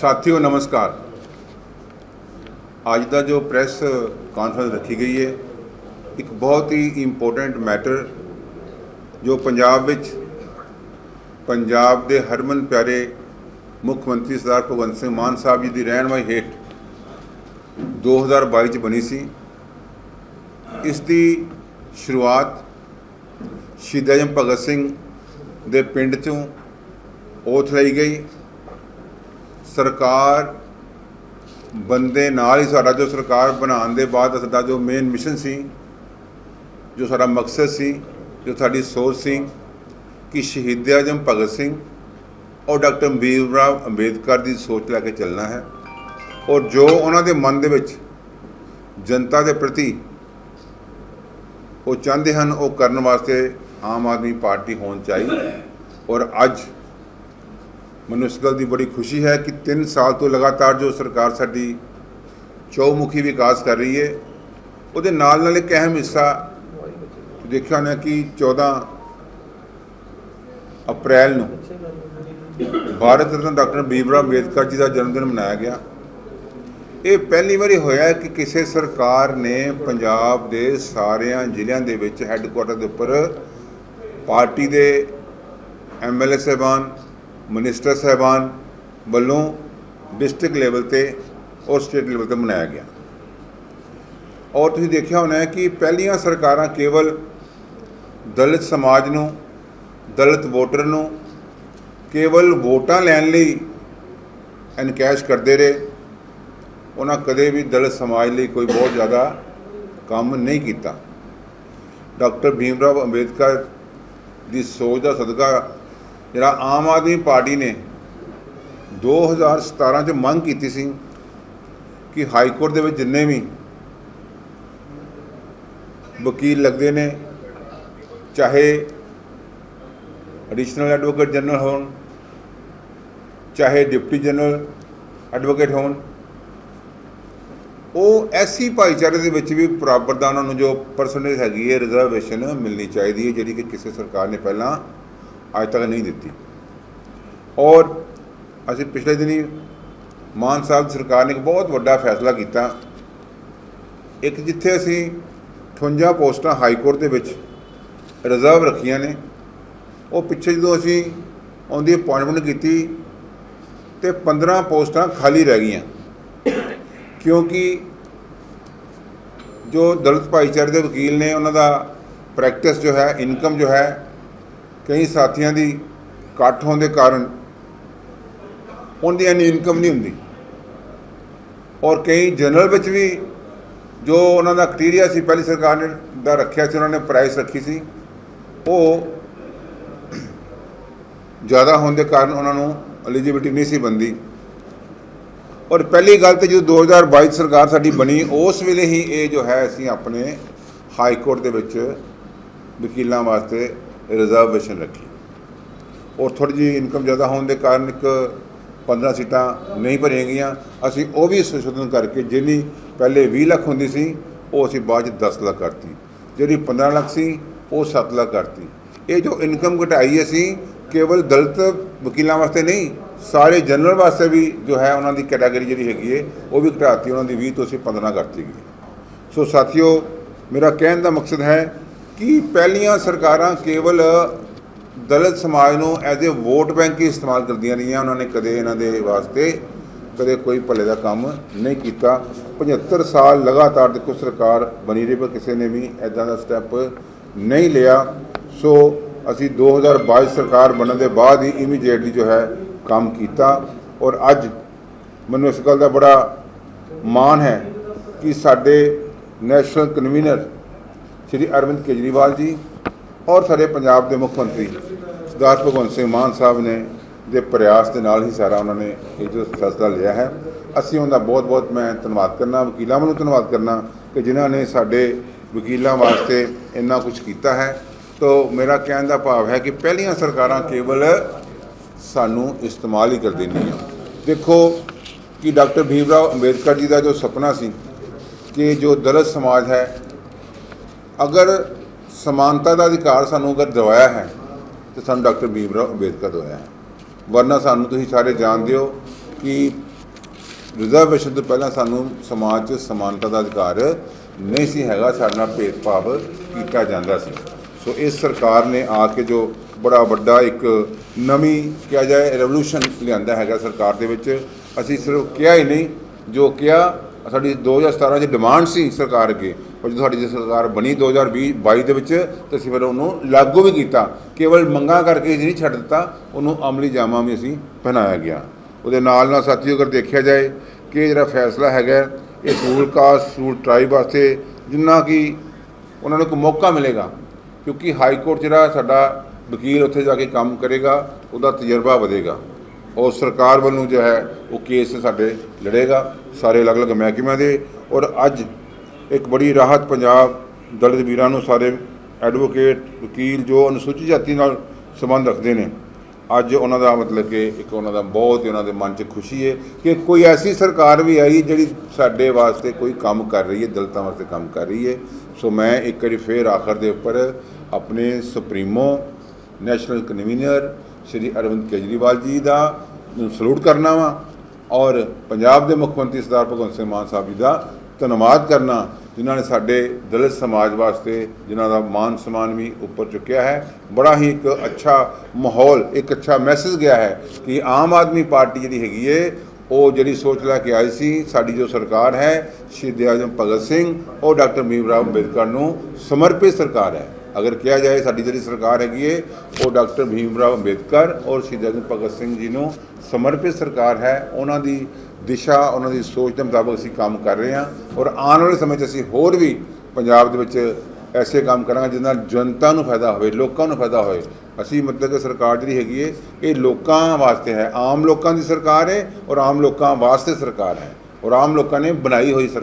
ਸਾਥੀਓ, ਨਮਸਕਾਰ। ਅੱਜ ਦਾ ਜੋ ਪ੍ਰੈਸ ਕਾਨਫਰੰਸ ਰੱਖੀ ਗਈ ਹੈ, ਇੱਕ ਬਹੁਤ ਹੀ ਇੰਪੋਰਟੈਂਟ ਮੈਟਰ ਜੋ ਪੰਜਾਬ ਵਿੱਚ ਪੰਜਾਬ ਦੇ ਹਰਮਨ ਪਿਆਰੇ ਮੁੱਖ ਮੰਤਰੀ ਸਰਦਾਰ ਭਗਵੰਤ ਸਿੰਘ ਮਾਨ ਸਾਹਿਬ ਜੀ ਦੀ ਰਹਿਨਮਾਈ ਹੇਠ 2022 ਚ ਬਣੀ ਸੀ। ਇਸ ਦੀ ਸ਼ੁਰੂਆਤ ਸ਼ਹੀਦ ਆਜਮ ਭਗਤ ਸਿੰਘ ਦੇ ਪਿੰਡ ਚੋਂ ਓਥ ਲਈ ਗਈ। ਸਰਕਾਰ ਬੰਦੇ ਨਾਲ ਹੀ ਸਾਡਾ ਜੋ ਸਰਕਾਰ ਬਣਾਉਣ ਦੇ ਬਾਅਦ ਸਾਡਾ ਜੋ ਮੇਨ ਮਿਸ਼ਨ ਸੀ, ਜੋ ਸਾਡਾ ਮਕਸਦ ਸੀ, ਜੋ ਸਾਡੀ ਸੋਚ ਸੀ ਕਿ ਸ਼ਹੀਦ ਆਜਮ ਭਗਤ ਸਿੰਘ ਔਰ ਡਾਕਟਰ ਭੀਮ ਰਾਵ ਅੰਬੇਦਕਰ ਦੀ ਸੋਚ ਲੈ ਕੇ ਚੱਲਣਾ ਹੈ ਔਰ ਜੋ ਉਹਨਾਂ ਦੇ ਮਨ ਦੇ ਵਿੱਚ ਜਨਤਾ ਦੇ ਪ੍ਰਤੀ ਉਹ ਚਾਹੁੰਦੇ ਹਨ ਉਹ ਕਰਨ ਵਾਸਤੇ ਆਮ ਆਦਮੀ ਪਾਰਟੀ ਹੋਣ ਚਾਹੀਦੀ ਔਰ ਅੱਜ ਮੈਨੂੰ ਇਸ ਗੱਲ ਦੀ ਬੜੀ ਖੁਸ਼ੀ ਹੈ ਕਿ 3 ਸਾਲ ਤੋਂ ਲਗਾਤਾਰ ਜੋ ਸਰਕਾਰ ਸਾਡੀ ਚੌਮੁਖੀ ਵਿਕਾਸ ਕਰ ਰਹੀ ਹੈ, ਉਹਦੇ ਨਾਲ ਨਾਲ ਇੱਕ ਅਹਿਮ ਹਿੱਸਾ ਦੇਖਿਆ ਨਾ ਕਿ 14 ਅਪ੍ਰੈਲ ਨੂੰ ਭਾਰਤ ਰਤਨ ਡਾਕਟਰ ਭੀਮਰਾਵ ਅੰਬੇਦਕਰ ਜੀ ਦਾ ਜਨਮ ਦਿਨ ਮਨਾਇਆ ਗਿਆ। ਇਹ ਪਹਿਲੀ ਵਾਰੀ ਹੋਇਆ ਕਿ ਕਿਸੇ ਸਰਕਾਰ ਨੇ ਪੰਜਾਬ ਦੇ ਸਾਰਿਆਂ ਜ਼ਿਲ੍ਹਿਆਂ ਦੇ ਵਿੱਚ ਹੈੱਡਕੁਆਟਰ ਦੇ ਉੱਪਰ ਪਾਰਟੀ ਦੇ ਐਮਐਲਏ ਸਾਹਿਬਾਨ ਮਨਿਸਟਰ ਸਾਹਿਬਾਨ ਵੱਲੋਂ ਡਿਸਟ੍ਰਿਕਟ ਲੈਵਲ ਤੇ ਔਰ ਸਟੇਟ ਲੈਵਲ ਤੇ ਮਨਾਇਆ ਗਿਆ। ਔਰ ਤੁਸੀਂ ਦੇਖਿਆ ਹੋਣਾ ਕਿ ਪਹਿਲੀਆਂ ਸਰਕਾਰਾਂ ਕੇਵਲ ਦਲਿਤ ਸਮਾਜ ਨੂੰ, ਦਲਿਤ ਵੋਟਰ ਨੂੰ ਕੇਵਲ ਵੋਟਾਂ ਲੈਣ ਲਈ ਐਨਕੈਸ਼ ਕਰਦੇ ਰਹੇ। ਉਹਨਾਂ ਕਦੇ ਵੀ ਦਲਿਤ ਸਮਾਜ ਲਈ ਕੋਈ ਬਹੁਤ ਜ਼ਿਆਦਾ ਕੰਮ ਨਹੀਂ ਕੀਤਾ। ਡਾਕਟਰ ਭੀਮ ਭੀਮਰਾਵ ਅੰਬੇਦਕਰ ਦੀ ਸੋਚ ਦਾ ਸਦਕਾ ਜਿਹੜਾ ਆਮ ਆਦਮੀ ਪਾਰਟੀ ਨੇ 2017 ਚ ਮੰਗ ਕੀਤੀ ਸੀ ਕਿ ਹਾਈ ਕੋਰਟ ਦੇ ਵਿੱਚ ਜਿੰਨੇ ਵੀ ਵਕੀਲ ਲੱਗਦੇ ਨੇ, ਚਾਹੇ ਐਡੀਸ਼ਨਲ ਐਡਵੋਕੇਟ ਜਨਰਲ ਹੋਣ, ਚਾਹੇ ਡਿਪਟੀ ਜਨਰਲ ਐਡਵੋਕੇਟ ਹੋਣ, ਉਹ ਐਸੀ ਭਾਈਚਾਰੇ ਦੇ ਵਿੱਚ ਵੀ ਬਰਾਬਰ ਦਾ ਉਹਨਾਂ ਨੂੰ ਜੋ ਪਰਸੈਂਟੇਜ ਹੈਗੀ ਹੈ ਰਿਜ਼ਰਵੇਸ਼ਨ ਮਿਲਣੀ ਚਾਹੀਦੀ ਹੈ, ਜਿਹੜੀ ਕਿ ਕਿਸੇ ਸਰਕਾਰ ਨੇ ਪਹਿਲਾਂ ਅੱਜ ਤੱਕ ਨਹੀਂ ਦਿੱਤੀ। ਔਰ ਅਸੀਂ ਪਿਛਲੇ ਦਿਨੀ ਮਾਨ ਸਾਹਿਬ ਦੀ ਸਰਕਾਰ ਨੇ ਇੱਕ ਬਹੁਤ ਵੱਡਾ ਫੈਸਲਾ ਕੀਤਾ। ਇੱਕ ਜਿੱਥੇ ਅਸੀਂ 58 ਪੋਸਟਾਂ ਹਾਈ ਕੋਰਟ ਦੇ ਵਿੱਚ ਰਿਜ਼ਰਵ ਰੱਖੀਆਂ ਨੇ, ਉਹ ਪਿੱਛੇ ਜਦੋਂ ਅਸੀਂ ਉਹਦੀ ਅਪਾਇੰਟਮੈਂਟ ਕੀਤੀ ਤੇ 15 ਪੋਸਟਾਂ ਖਾਲੀ ਰਹਿ ਗਈਆਂ। ਕਿਉਂਕਿ ਜੋ ਦਲਿਤ ਭਾਈਚਾਰੇ ਦੇ ਵਕੀਲ ਨੇ, ਉਹਨਾਂ ਦਾ ਪ੍ਰੈਕਟਿਸ ਜੋ ਹੈ ਇਨਕਮ ਜੋ ਹੈ ਕਈ ਸਾਥੀਆਂ ਦੀ ਘੱਟ ਹੋਣ ਦੇ ਕਾਰਨ ਉਹਦੀ ਇੰਨੀ ਇਨਕਮ ਨਹੀਂ ਹੁੰਦੀ। ਔਰ ਕਈ ਜਨਰਲ ਵਿੱਚ ਵੀ ਜੋ ਉਹਨਾਂ ਦਾ ਕ੍ਰਾਈਟੇਰੀਆ ਸੀ, ਪਹਿਲੀ ਸਰਕਾਰ ਨੇ ਦਾ ਰੱਖਿਆ ਸੀ, ਉਹਨਾਂ ਨੇ ਪ੍ਰਾਈਸ ਰੱਖੀ ਸੀ, ਉਹ ਜ਼ਿਆਦਾ ਹੋਣ ਦੇ ਕਾਰਨ ਉਹਨਾਂ ਨੂੰ ਐਲੀਜੀਬਿਲਟੀ ਨਹੀਂ ਸੀ ਬੰਦੀ ਔਰ ਪਹਿਲੀ ਗੱਲ ਤੇ ਜਦੋਂ 2022 ਸਰਕਾਰ ਸਾਡੀ ਬਣੀ, ਉਸ ਵੇਲੇ ਹੀ ਇਹ ਜੋ ਹੈ, ਅਸੀਂ ਆਪਣੇ ਹਾਈ ਕੋਰਟ ਦੇ ਵਿੱਚ ਵਕੀਲਾਂ ਵਾਸਤੇ ਰਿਜ਼ਰਵੇਸ਼ਨ ਰੱਖੀ। ਔਰ ਥੋੜੀ ਜਿਹੀ ਇਨਕਮ ਜ਼ਿਆਦਾ ਹੋਣ ਦੇ ਕਾਰਨ ਇੱਕ 15 ਸੀਟਾਂ ਨਹੀਂ ਭਰੀਆਂ ਗਈਆਂ। ਅਸੀਂ ਉਹ ਵੀ ਸੰਸ਼ੋਧਨ ਕਰਕੇ ਜਿੰਨੀ ਪਹਿਲੇ 20 ਲੱਖ ਹੁੰਦੀ ਸੀ, ਉਹ ਅਸੀਂ ਬਾਅਦ 'ਚ 10 ਲੱਖ ਕਰਤੀ। ਜਿਹੜੀ 15 ਲੱਖ ਸੀ, ਉਹ 7 ਲੱਖ ਕਰਤੀ। ਇਹ ਜੋ ਇਨਕਮ ਘਟਾਈ ਅਸੀਂ, ਕੇਵਲ ਦਲਿਤ ਵਕੀਲਾਂ ਵਾਸਤੇ ਨਹੀਂ, ਸਾਰੇ ਜਨਰਲ ਵਾਸਤੇ ਵੀ ਜੋ ਹੈ ਉਹਨਾਂ ਦੀ ਕੈਟਾਗਰੀ ਜਿਹੜੀ ਹੈਗੀ ਹੈ ਉਹ ਵੀ ਘਟਾਤੀ। ਉਹਨਾਂ ਦੀ 20 ਤੋਂ ਅਸੀਂ 15 ਕਰਤੀ ਗਈ। ਸੋ ਸਾਥੀਓ, ਮੇਰਾ ਕਹਿਣ ਦਾ ਮਕਸਦ ਹੈ ਕਿ ਪਹਿਲੀਆਂ ਸਰਕਾਰਾਂ ਕੇਵਲ ਦਲਿਤ ਸਮਾਜ ਨੂੰ ਐਜ਼ ਅ ਵੋਟ ਬੈਂਕ ਹੀ ਇਸਤੇਮਾਲ ਕਰਦੀਆਂ ਰਹੀਆਂ? ਉਹਨਾਂ ਨੇ ਕਦੇ ਇਹਨਾਂ ਦੇ ਵਾਸਤੇ ਕਦੇ ਕੋਈ ਭਲੇ ਦਾ ਕੰਮ ਨਹੀਂ ਕੀਤਾ। 75 ਸਾਲ ਲਗਾਤਾਰ ਦੇਖੋ ਸਰਕਾਰ ਬਣੀ ਰਹੀ, ਪਰ ਕਿਸੇ ਨੇ ਵੀ ਐਦਾਂ ਦਾ ਸਟੈਪ ਨਹੀਂ ਲਿਆ। ਸੋ ਅਸੀਂ 2022 ਸਰਕਾਰ ਬਣਨ ਦੇ ਬਾਅਦ ਹੀ ਇਮੀਡੀਏਟਲੀ ਜੋ ਹੈ ਕੰਮ ਕੀਤਾ। ਔਰ ਅੱਜ ਮੈਨੂੰ ਇਸ ਗੱਲ ਦਾ ਬੜਾ ਮਾਣ ਹੈ ਕਿ ਸਾਡੇ ਨੈਸ਼ਨਲ ਕਨਵੀਨਰ ਸ਼੍ਰੀ ਅਰਵਿੰਦ ਕੇਜਰੀਵਾਲ ਜੀ ਔਰ ਸਾਡੇ ਪੰਜਾਬ ਦੇ ਮੁੱਖ ਮੰਤਰੀ ਸਰਦਾਰ ਭਗਵੰਤ ਸਿੰਘ ਮਾਨ ਸਾਹਿਬ ਨੇ ਦੇ ਪ੍ਰਯਾਸ ਦੇ ਨਾਲ ਹੀ ਸਾਰਾ ਉਹਨਾਂ ਨੇ ਇਹ ਜੋ ਫੈਸਲਾ ਲਿਆ ਹੈ, ਅਸੀਂ ਉਹਨਾਂ ਦਾ ਬਹੁਤ-ਬਹੁਤ ਮੈਂ ਧੰਨਵਾਦ ਕਰਨਾ, ਵਕੀਲਾਂ ਵੱਲੋਂ ਧੰਨਵਾਦ ਕਰਨਾ ਕਿ ਜਿਨ੍ਹਾਂ ਨੇ ਸਾਡੇ ਵਕੀਲਾਂ ਵਾਸਤੇ ਇੰਨਾ ਕੁਝ ਕੀਤਾ ਹੈ। ਤੋ ਮੇਰਾ ਕਹਿਣ ਦਾ ਭਾਵ ਹੈ ਕਿ ਪਹਿਲੀਆਂ ਸਰਕਾਰਾਂ ਕੇਵਲ ਸਾਨੂੰ ਇਸਤੇਮਾਲ ਹੀ ਕਰ ਦਿੰਦੀਆਂ ਦੇਖੋ ਕਿ ਡਾਕਟਰ ਭੀਮਰਾਵ ਅੰਬੇਦਕਰ ਜੀ ਦਾ ਜੋ ਸੁਪਨਾ ਸੀ ਕਿ ਜੋ ਦਲਿਤ ਸਮਾਜ ਹੈ ਅਗਰ ਸਮਾਨਤਾ ਦਾ ਅਧਿਕਾਰ ਸਾਨੂੰ ਅਗਰ ਦਵਾਇਆ ਹੈ, ਤੇ ਸਾਨੂੰ ਡਾਕਟਰ ਭੀਮ ਰਾਓ ਅੰਬੇਦਕਰ ਦਵਾਇਆ ਹੈ। ਵਰਨਾ ਸਾਨੂੰ ਤੁਸੀਂ ਸਾਰੇ ਜਾਣਦੇ ਹੋ ਕਿ ਰਿਜ਼ਰਵੇਸ਼ਨ ਤੋਂ ਪਹਿਲਾਂ ਸਾਨੂੰ ਸਮਾਜ 'ਚ ਸਮਾਨਤਾ ਦਾ ਅਧਿਕਾਰ ਨਹੀਂ ਸੀ ਹੈਗਾ, ਸਾਡੇ ਨਾਲ ਭੇਦਭਾਵ ਕੀਤਾ ਜਾਂਦਾ ਸੀ। ਸੋ ਇਸ ਸਰਕਾਰ ਨੇ ਆ ਕੇ ਜੋ ਬੜਾ ਵੱਡਾ ਇੱਕ ਨਵੀਂ ਕਿਹਾ ਜਾਏ ਰੈਵੋਲੂਸ਼ਨ ਲਿਆਂਦਾ ਹੈਗਾ ਸਰਕਾਰ ਦੇ ਵਿੱਚ, ਅਸੀਂ ਸਿਰਫ ਕਿਹਾ ਹੀ ਨਹੀਂ, ਜੋ ਕਿਹਾ ਸਾਡੀ 2017 'ਚ ਡਿਮਾਂਡ ਸੀ ਸਰਕਾਰ ਅੱਗੇ, ਪਰ ਜਦੋਂ ਸਾਡੀ ਜੇ ਸਰਕਾਰ ਬਣੀ 2020 22 ਦੇ ਵਿੱਚ, ਤੇ ਅਸੀਂ ਫਿਰ ਉਹਨੂੰ ਲਾਗੂ ਵੀ ਕੀਤਾ। ਕੇਵਲ ਮੰਗਾਂ ਕਰਕੇ ਨਹੀਂ ਛੱਡ ਦਿੱਤਾ, ਉਹਨੂੰ ਅਮਲੀ ਜਾਮਾ ਵੀ ਅਸੀਂ ਪਹਿਨਾਇਆ ਗਿਆ। ਉਹਦੇ ਨਾਲ ਨਾਲ ਸਾਥੀਓ, ਅਗਰ ਦੇਖਿਆ ਜਾਏ ਕਿ ਜਿਹੜਾ ਫੈਸਲਾ ਹੈਗਾ, ਇਹ ਸੂਲ ਕਾਸਟ, ਸੂਲ ਟ੍ਰਾਈਬ ਵਾਸਤੇ ਜਿੰਨਾ ਕਿ ਉਹਨਾਂ ਨੂੰ ਇੱਕ ਮੌਕਾ ਮਿਲੇਗਾ, ਕਿਉਂਕਿ ਹਾਈ ਕੋਰਟ ਜਿਹੜਾ ਸਾਡਾ ਵਕੀਲ ਉੱਥੇ ਜਾ ਕੇ ਕੰਮ ਕਰੇਗਾ, ਉਹਦਾ ਤਜਰਬਾ ਵਧੇਗਾ। ਔਰ ਸਰਕਾਰ ਵੱਲੋਂ ਜੋ ਹੈ, ਉਹ ਕੇਸ ਸਾਡੇ ਲੜੇਗਾ। ਸਾਰੇ ਅਲੱਗ-ਅਲੱਗ ਮਹਿਕਮਿਆਂ ਦੇ। ਔਰ ਅੱਜ ਇੱਕ ਬੜੀ ਰਾਹਤ ਪੰਜਾਬ ਦਲਿਤ ਵੀਰਾਂ ਨੂੰ ਸਾਰੇ ਐਡਵੋਕੇਟ, ਵਕੀਲ ਜੋ ਅਨੁਸੂਚਿਤ ਜਾਤੀ ਨਾਲ ਸੰਬੰਧ ਰੱਖਦੇ ਨੇ, ਅੱਜ ਉਹਨਾਂ ਦਾ ਮਤਲਬ ਕਿ ਇੱਕ ਉਹਨਾਂ ਦਾ ਬਹੁਤ ਹੀ ਉਹਨਾਂ ਦੇ ਮਨ 'ਚ ਖੁਸ਼ੀ ਹੈ ਕਿ ਕੋਈ ਐਸੀ ਸਰਕਾਰ ਵੀ ਆਈ ਜਿਹੜੀ ਸਾਡੇ ਵਾਸਤੇ ਕੋਈ ਕੰਮ ਕਰ ਰਹੀ ਹੈ ਦਲਤਾਂ ਵਾਸਤੇ ਕੰਮ ਕਰ ਰਹੀ ਹੈ ਸੋ ਮੈਂ ਇੱਕ ਵਾਰੀ ਫੇਰ ਆਖਰ ਦੇ ਉੱਪਰ ਆਪਣੇ supremo national convener Shri Arvind Kejriwal ji ਦਾ ਨੂੰ ਸਲੂਟ ਕਰਨਾ ਵਾ ਔਰ ਪੰਜਾਬ ਦੇ ਮੁੱਖ ਮੰਤਰੀ ਸਰਦਾਰ ਭਗਵੰਤ ਸਿੰਘ ਮਾਨ ਸਾਹਿਬ ਜੀ ਦਾ ਧੰਨਵਾਦ ਕਰਨਾ, ਜਿਨ੍ਹਾਂ ਨੇ ਸਾਡੇ ਦਲਿਤ ਸਮਾਜ ਵਾਸਤੇ ਜਿਨ੍ਹਾਂ ਦਾ ਮਾਨ ਸਨਮਾਨ ਵੀ ਉੱਪਰ ਚੁੱਕਿਆ ਹੈ। ਬੜਾ ਹੀ ਇੱਕ ਅੱਛਾ ਮਾਹੌਲ, ਇੱਕ ਅੱਛਾ ਮੈਸੇਜ ਗਿਆ ਹੈ ਕਿ ਆਮ ਆਦਮੀ ਪਾਰਟੀ ਜਿਹੜੀ ਹੈਗੀ ਏ, ਉਹ ਜਿਹੜੀ ਸੋਚ ਲੈ ਕੇ ਆਈ ਸੀ, ਸਾਡੀ ਜੋ ਸਰਕਾਰ ਹੈ, ਸ਼ਹੀਦ ਆਜ਼ਮ ਭਗਤ ਸਿੰਘ ਔਰ ਡਾਕਟਰ ਭੀਮ ਰਾਓ ਅੰਬੇਦਕਰ ਨੂੰ ਸਮਰਪਿਤ ਸਰਕਾਰ ਹੈ। ਅਗਰ ਕਿਹਾ ਜਾਏ ਸਾਡੀ ਜਿਹੜੀ ਸਰਕਾਰ ਹੈਗੀ ਏ, ਉਹ ਡਾਕਟਰ ਭੀਮ ਰਾਓ ਅੰਬੇਦਕਰ ਔਰ ਸ਼ਹੀਦ ਭਗਤ ਸਿੰਘ ਜੀ ਨੂੰ ਸਮਰਪਿਤ ਸਰਕਾਰ ਹੈ। ਉਹਨਾਂ ਦੀ ਦਿਸ਼ਾ, ਉਹਨਾਂ ਦੀ ਸੋਚ ਦੇ ਮੁਤਾਬਕ ਅਸੀਂ ਕੰਮ ਕਰ ਰਹੇ ਹਾਂ ਔਰ ਆਉਣ ਵਾਲੇ ਸਮੇਂ 'ਚ ਅਸੀਂ ਹੋਰ ਵੀ ਪੰਜਾਬ ਦੇ ਵਿੱਚ ਐਸੇ ਕੰਮ ਕਰਾਂਗੇ ਜਿਸ ਨਾਲ ਜਨਤਾ ਨੂੰ ਫਾਇਦਾ ਹੋਵੇ, ਲੋਕਾਂ ਨੂੰ ਫਾਇਦਾ ਹੋਵੇ। ਅਸੀਂ ਮਤਲਬ ਕਿ ਸਰਕਾਰ ਜਿਹੜੀ ਹੈਗੀ ਏ, ਇਹ ਲੋਕਾਂ ਵਾਸਤੇ ਹੈ। ਆਮ ਲੋਕਾਂ ਦੀ ਸਰਕਾਰ ਹੈ ਔਰ ਆਮ ਲੋਕਾਂ ਵਾਸਤੇ ਸਰਕਾਰ ਹੈ। ਔਰ ਆਮ ਲੋਕਾਂ ਨੇ ਬਣਾਈ ਹੋਈ ਸਰਕਾਰ